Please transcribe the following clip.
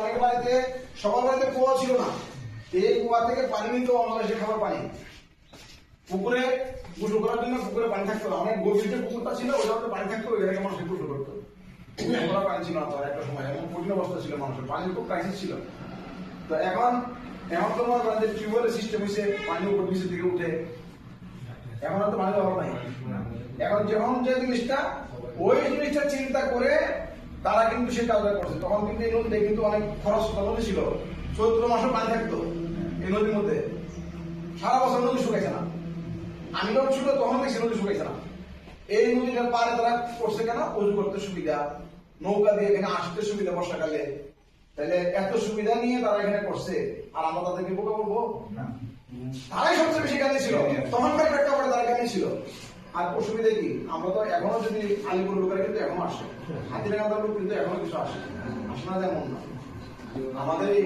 অনেক বাড়িতে, সবার বাড়িতে কুয়া ছিল না। এই কুয়া থেকে পানি নিত অনাবাসী খাবার পানি পুকুরে গোসল করার জন্য পুকুরে পানি থাকতো অনেক গভীর পুকুরটা ছিল জায়গাতে পানি থাকতো জায়গায় মানুষ গোসল করতো। এখন পানি ছিল না তো একটা সময়। এমন কঠিন অবস্থা ছিল মানুষের। পানির খুব ক্রাইসিস ছিল। তো এখন এখন তো মনে যে টিউবওয়েলের সিস্টেম হয়েছে পানি উপর নিচে থেকে উঠে। এখন আর তো পানির অভাব নাই। এখন যখন যে জিনিসটা, ওই জিনিসটা চিন্তা করে তারা কিন্তু সেটা অর্ডার করছে। তখন কিন্তু এই নদীতে কিন্তু অনেক খরচ নদী ছিল। চৈত্র মাসে পানি থাকতো এই নদীর মধ্যে। সারা বছর নদী শুকাইছে না। আমি যখন ছিল তখন দেখছি নদী শুকাইছে না। এই নদীটার পারে তারা করছে কেন? উজু করতে সুবিধা নৌকা দিয়ে এখানে আসতে সুবিধা বর্ষাকালে। তাহলে এত সুবিধা নিয়ে তারা এখানে করছে। আর আমরা তাদেরকে বোকা বলব? তারাই সবচেয়ে বেশি জ্ঞানী ছিল। তখনকার প্রেক্ষাপটে তারা জ্ঞানী ছিল। আর অসুবিধা কি? আমরা তো এখনও যদি আলিপুর লোকেরা কিন্তু এখনও আসে। হাতিরাঙ্গার লোক কিন্তু এখনও কিছু আসে আসে না যেমন না। আমাদের এই